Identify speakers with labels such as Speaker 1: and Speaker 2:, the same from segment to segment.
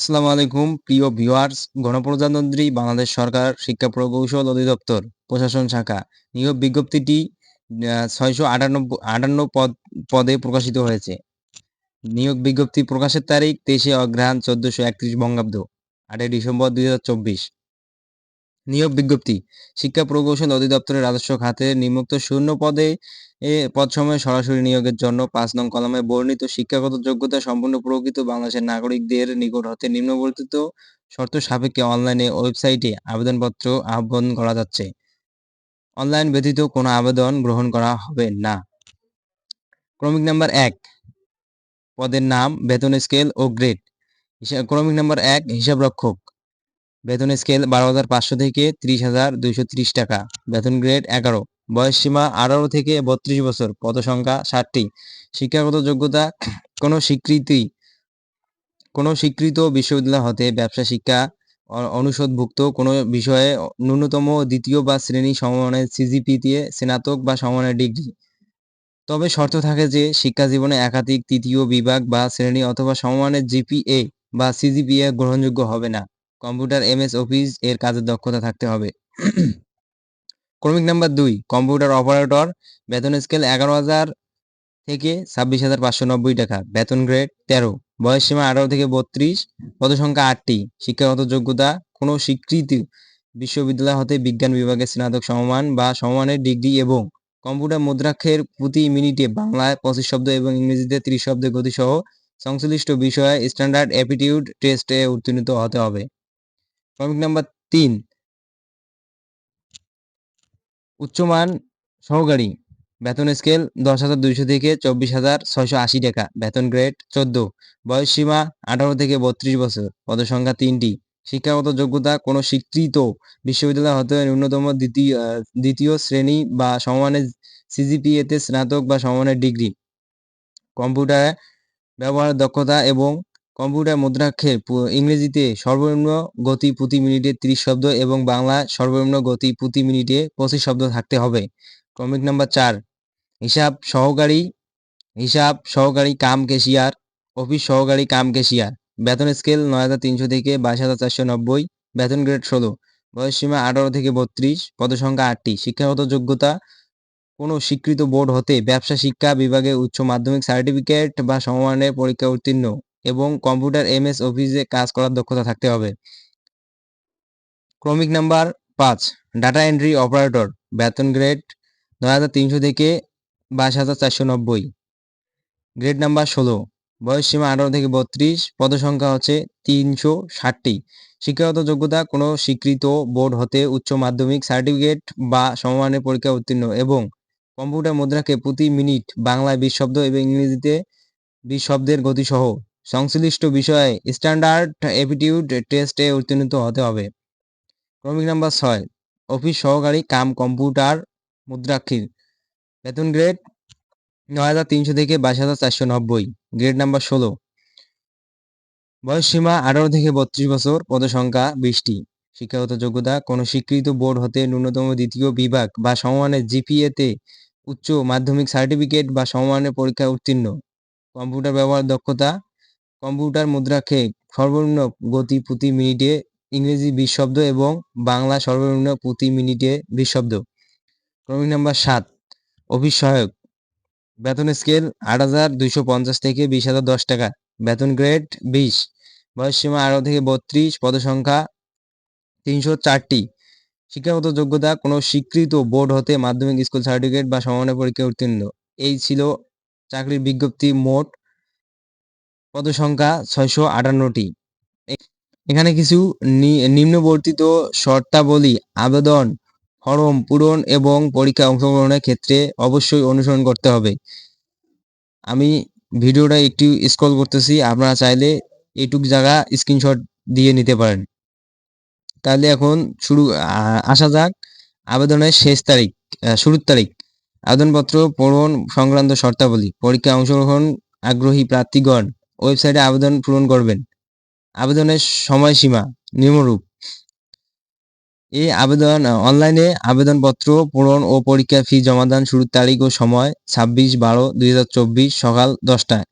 Speaker 1: আসসালামু আলাইকুম, প্রিয় ভিউয়ার্স। গণপ্রজাতন্ত্রী বাংলাদেশ সরকার শিক্ষা প্রকৌশল অধিদপ্তর, প্রশাসন শাখা নিয়োগ বিজ্ঞপ্তিটি ছয়শো আটানব্বই আটান্ন পদ পদে প্রকাশিত হয়েছে। নিয়োগ বিজ্ঞপ্তি প্রকাশের তারিখ তেইশে অগ্রহায়ণ চোদ্দশো একত্রিশ বঙ্গাব্দ, আটই ডিসেম্বর দুই হাজার চব্বিশ। নিয়োগ বিজ্ঞপ্তি। শিক্ষা প্রকৌশল অধিদপ্তরের রাজস্ব খাতে নিম্নোক্ত শূন্য পদে এ পদসময়ে সরাসরি নিয়োগের জন্য পাঁচ নং কলমে বর্ণিত শিক্ষাগত যোগ্যতা সম্পূর্ণ প্রকৃত বাংলাদেশের নাগরিকদের নিকট হতে নিম্নবর্তিত শর্ত সাপেক্ষে অনলাইনে ওয়েবসাইটে আবেদনপত্র আহ্বান করা যাচ্ছে। অনলাইন ব্যতীত কোনো আবেদন গ্রহণ করা হবে না। ক্রমিক নাম্বার এক, পদের নাম, বেতন স্কেল ও গ্রেড। ক্রমিক নাম্বার এক হিসাব রক্ষক বেতন স্কেল বারো হাজার পাঁচশো থেকে ত্রিশ হাজার দুইশো ত্রিশ টাকা। বেতন গ্রেড এগারো। বয়স সীমা আঠারো থেকে বত্রিশ বছর। পদ সংখ্যা ষাটটি। শিক্ষাগত যোগ্যতা কোনো স্বীকৃতি, কোনো স্বীকৃত বিশ্ববিদ্যালয় হতে ব্যবসা, শিক্ষা অনুষদভুক্ত কোনো বিষয়ে ন্যূনতম দ্বিতীয় বা শ্রেণি সমমানের সিজিপি দিয়ে স্নাতক বা সমমানের ডিগ্রি। তবে শর্ত থাকে যে শিক্ষা জীবনে একাধিক তৃতীয় বিভাগ বা শ্রেণি অথবা সমমানের জিপিএ বা সিজিপিএ গ্রহণযোগ্য হবে না। কম্পিউটার এমএস অফিস এর কাজের দক্ষতা থাকতে হবে। ক্রমিক নাম্বার দুই, কম্পিউটার অপারেটর, বেতন স্কেল এগারো হাজার থেকে ছাব্বিশ হাজার পাঁচশো নব্বই টাকা, বেতন গ্রেড তেরো, বয়স সীমা আঠারো থেকে বত্রিশ, পদসংখ্যা আটটি, শিক্ষাগত যোগ্যতা, কোনো স্বীকৃতি বিশ্ববিদ্যালয় হতে বিজ্ঞান বিভাগে স্নাতক সমমান বা সমমানের ডিগ্রি এবং কম্পিউটার মুদ্রাক্ষের প্রতি মিনিটে বাংলায় পঁচিশ শব্দ এবং ইংরেজিতে ত্রিশ শব্দের গতিসহ সংশ্লিষ্ট বিষয়ে স্ট্যান্ডার্ড অ্যাপিটিউড টেস্টে উত্তীর্ণ হতে হবে। ক্রমিক নাম্বার তিন। উচ্চমান সহকারী। বেতন স্কেল দশ হাজার দুইশো থেকে চব্বিশ হাজার ছয়শো আশি টাকা। বেতন গ্রেড চোদ্দ। বয়স সীমা আঠারো থেকে বত্রিশ বছর। পদসংখ্যা তিনটি। শিক্ষাগত যোগ্যতা কোনো স্বীকৃত বিশ্ববিদ্যালয় হতে ন্যূনতম দ্বিতীয় দ্বিতীয় শ্রেণি বা সমমানের সিজিপিএতে স্নাতক বা সমমানের ডিগ্রি। কম্পিউটার ব্যবহারের দক্ষতা এবং কম্পিউটার মুদ্রাক্ষের ইংরেজিতে সর্বনিম্ন গতি প্রতি মিনিটে ত্রিশ শব্দ এবং বাংলা সর্বনিম্ন গতি প্রতি মিনিটে পঁচিশ শব্দ থাকতে হবে। ক্রমিক নাম্বার চার, হিসাব সহকারী হিসাব সহকারী কাম কেশিয়ার অফিস সহকারী কাম কেশিয়ার বেতন স্কেল নয় হাজার তিনশো থেকে বাইশ হাজার চারশো নব্বই, বেতন গ্রেড ষোলো, বয়স সীমা আঠারো থেকে বত্রিশ, পদসংখ্যা আটটি, শিক্ষাগত যোগ্যতা, কোনো স্বীকৃত বোর্ড হতে ব্যবসা শিক্ষা বিভাগে উচ্চ মাধ্যমিক সার্টিফিকেট বা সমমানের পরীক্ষা উত্তীর্ণ। এবং কম্পিউটার এমএস অফিসে কাজ করার দক্ষতা থাকতে হবে। ক্রমিক নাম্বার পাঁচ, ডাটা এন্ট্রি অপারেটর, বেতন গ্রেড নয় হাজার তিনশো থেকে বাইশ হাজার চারশো নব্বই। গ্রেড নাম্বার ষোলো, বয়স সীমা আঠারো থেকে বত্রিশ পদসংখ্যা হচ্ছে তিনশো ষাটটি। শিক্ষাগত যোগ্যতা কোনো স্বীকৃত বোর্ড হতে উচ্চ মাধ্যমিক সার্টিফিকেট বা সমমানের পরীক্ষা উত্তীর্ণ এবং কম্পিউটার মুদ্রাকে প্রতি মিনিট বাংলায় বিশ শব্দ এবং ইংরেজিতে বিশ শব্দের গতিসহ সংশ্লিষ্ট বিষয়ে স্ট্যান্ডার্ড অ্যাপিটিউড টেস্টে উত্তীর্ণ হতে হবে। ক্রমিক নাম্বার ছয়, অফিস সহকারী কাম কম্পিউটার মুদ্রাক্ষীর। বেতন গ্রেড নয় হাজার তিনশো থেকে বাইশ হাজার চারশো নব্বই, গ্রেড নাম্বার ষোলো। বয়স সীমা আঠারো থেকে বত্রিশ বছর, পদসংখ্যা বিশটি। শিক্ষাগত যোগ্যতা, কোনো স্বীকৃত বোর্ড হতে ন্যূনতম দ্বিতীয় বিভাগ বা সমমানের জিপিএতে উচ্চ মাধ্যমিক সার্টিফিকেট বা সমমানের পরীক্ষা উত্তীর্ণ। কম্পিউটার ব্যবহার দক্ষতা কম্পিউটার মুদ্রাক্ষে সর্বনিম্ন গতি প্রতি মিনিটে ইংরেজি বিশ শব্দ এবং বাংলা সর্বনিম্ন প্রতি মিনিটে বিশ শব্দ ক্রমিক নাম্বার সাত অফিস সহায়ক বেতন স্কেল আট হাজার দুইশো পঞ্চাশ থেকে বিশ হাজার দশ টাকা। বেতন গ্রেড বিশ। বয়স সীমা আঠারো থেকে বত্রিশ। পদসংখ্যা তিনশো চারটি। শিক্ষাগত যোগ্যতা কোনো স্বীকৃত বোর্ড হতে মাধ্যমিক স্কুল সার্টিফিকেট বা সমানের পরীক্ষা উত্তীর্ণ। এই ছিল চাকরির বিজ্ঞপ্তি মোট পদসংখ্যা ছয়শো আটান্নটি। এখানে কিছু নিম্নবর্তিত শর্তাবলী, আবেদন, ফরম পূরণ এবং পরীক্ষা অংশগ্রহণের ক্ষেত্রে অবশ্যই অনুসরণ করতে হবে। আমি ভিডিওটা একটু স্ক্রল করতেছি, আপনারা চাইলে এইটুক জায়গা স্ক্রিনশট দিয়ে নিতে পারেন। তাহলে এখন শুরু আসা যাক, আবেদনের শেষ তারিখ শুরুর তারিখ। আবেদনপত্র পূরণ সংক্রান্ত শর্তাবলী পরীক্ষা অংশগ্রহণ আগ্রহী প্রার্থীগণ। ওয়েবসাইটে আবেদন পূরণ করবেন। আবেদনের সময়সীমা নিম্নরূপ। এই আবেদন, অনলাইনে আবেদনপত্র পূরণ ও পরীক্ষা ফি জমাদান শুরুর তারিখ ও সময় ছাব্বিশ বারো দুই সকাল দশটায়।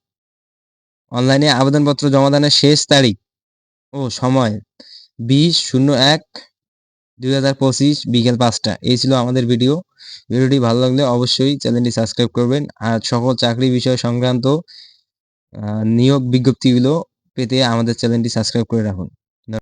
Speaker 1: অনলাইনে আবেদনপত্র জমাদানের শেষ তারিখ ও সময় বিশ শূন্য এক দুই হাজার পঁচিশ বিকেল পাঁচটা এই ছিল আমাদের ভিডিও। ভিডিওটি ভালো লাগলে অবশ্যই চ্যানেলটি সাবস্ক্রাইব করবেন। আর সকল চাকরি বিষয় সংক্রান্ত নিয়োগ বিজ্ঞপ্তিগুলো পেতে আমাদের চ্যানেলটি সাবস্ক্রাইব করে রাখুন।